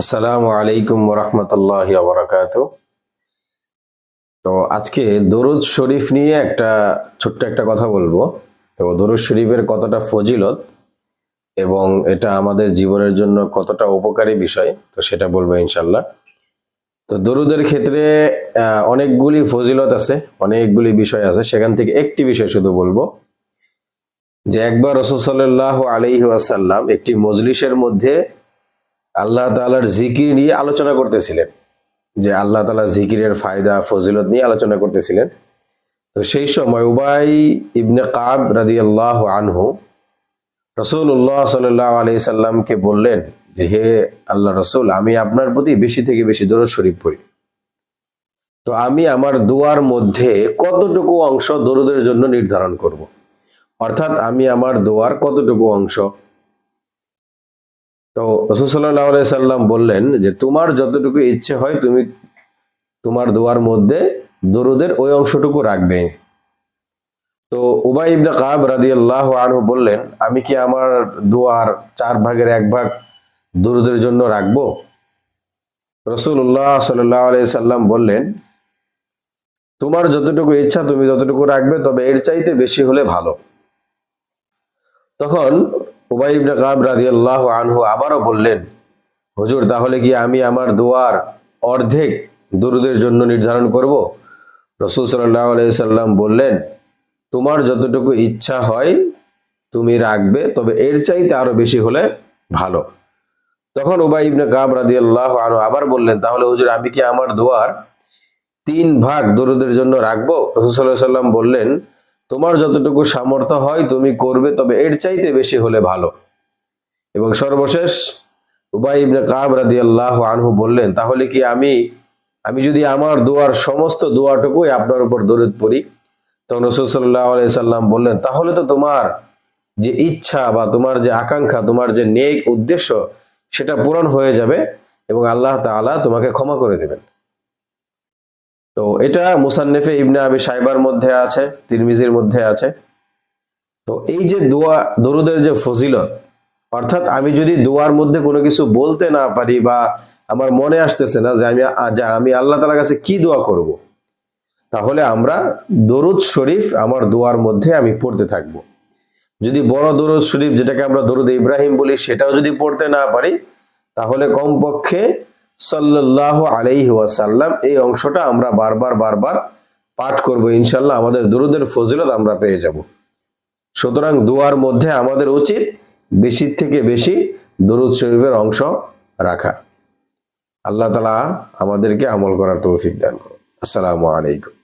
আসসালামু আলাইকুম রহমতুল্লাহ বরাকাত তো আজকে দরুদ শরীফ নিয়ে একটা ছোট্ট একটা কথা বলব। তো দরুদ শরীফের কতটা ফজিলত এবং এটা আমাদের জীবনের জন্য কতটা উপকারী বিষয়, তো সেটা বলব ইনশাল্লাহ তো দরুদের ক্ষেত্রে অনেকগুলি ফজিলত আছে, অনেকগুলি বিষয় আছে। সেখান থেকে একটি বিষয় শুধু বলব, যে একবার রসুল সাল্লাহ আলহি আসাল্লাম একটি মজলিসের মধ্যে আল্লাহ তালার জিকির নিয়ে আলোচনা করতেছিলেন। যে আল্লাহ তালা জিকিরের ফায়দা, ফজিলত নিয়ে আলোচনা করতেছিলেন। তো সেই সময় উবাই ইবনে কাব রাদি আল্লাহ আনহু রসুল্লাহ সাল্লাহ আলি সাল্লামকে বললেন যে, হে আল্লাহ রসুল, আমি আপনার প্রতি বেশি থেকে বেশি দরদ শরীফ পড়ি। তো আমি আমার দুয়ার মধ্যে কতটুকু অংশ দরুদের জন্য নির্ধারণ করব। অর্থাৎ আমি আমার দোয়ার কতটুকু অংশ তো রসুল্লাহ সাল্লাম বললেন যে, তোমার যতটুকু ইচ্ছে হয়, তুমি তোমার দোয়ার মধ্যে দরুদের ওই অংশটুকু রাখবে। তো উবাই ইবনে কাব আল্লাহ আনহু বললেন, আমি কি আমার দোয়ার চার ভাগের এক ভাগ দরুদের জন্য রাখব? রসুল্লাহ সাল্লাহ সাল্লাম বললেন, তোমার যতটুকু ইচ্ছা, তুমি যতটুকু রাখবে, তবে এর চাইতে বেশি হলে ভালো। তখন উবাই ইবনে কাব রাদিয়াল্লাহু আনহু আবারও বললেন, হুজুর, তাহলে কি আমি আমার দোয়ার অর্ধেক দুরুদের জন্য নির্ধারণ করব? রসুল সাল্লাহ সাল্লাম বললেন, তোমার যতটুকু ইচ্ছা হয় তুমি রাখবে, তবে এর চাইতে আরও বেশি হলে ভালো। তখন উবাই ইবনে কাব রাদিয়াল্লাহু আনহু আবার বললেন, তাহলে হুজুর, আমি কি আমার দোয়ার তিন ভাগ দরুদের জন্য রাখব? রসুল সাল্লাহ সাল্লাম বললেন তোমার যতটুকু সামর্থ্য হয় তুমি করবে, তবে এর চাইতে বেশি হলে ভালো। এবং সর্বশেষ, উবাই ইবনে কাব আনহু বললেন, তাহলে কি আমি আমি যদি আমার দোয়ার, সমস্ত দোয়াটুকুই আপনার উপর দরুদ পড়ি? তখন রসুল সাল্লাহ সাল্লাম বললেন, তাহলে তো তোমার যে ইচ্ছা বা তোমার যে আকাঙ্ক্ষা, তোমার যে নেক উদ্দেশ্য, সেটা পূরণ হয়ে যাবে এবং আল্লাহ তাআলা তোমাকে ক্ষমা করে দেবেন। তো এটা মুসান্নেফে ইবনে আবি সাইবার মধ্যে আছে, তিরমিজির মধ্যে আছে তো এই যে দোয়া, দরুদের যে ফজিলত, অর্থাৎ আমি যদি দোয়ার মধ্যে কোনো কিছু বলতে না পারি বা আমার মনে আসতেছে না যে আমি আমি আল্লাহ তালার কাছে কি দোয়া করব। তাহলে আমরা দরুদ শরীফ আমার দোয়ার মধ্যে আমি পড়তে থাকব। যদি বড় দরুদ শরীফ যেটাকে আমরা দরুদ ইব্রাহিম বলি, সেটাও যদি পড়তে না পারি, তাহলে কমপক্ষে সাল্লাহ আলাইহি ওয়াসাল্লাম, এই অংশটা আমরা বারবার বারবার পাঠ করব, ইনশাল্লাহ আমাদের দরুদের ফজিলত আমরা পেয়ে যাব। সুতরাং দুয়ার মধ্যে আমাদের উচিত বেশি থেকে বেশি দরুদ শরীফের অংশ রাখা। আল্লাহ তালা আমাদেরকে আমল করার তৌফিক দান করুন। আসসালামু আলাইকুম।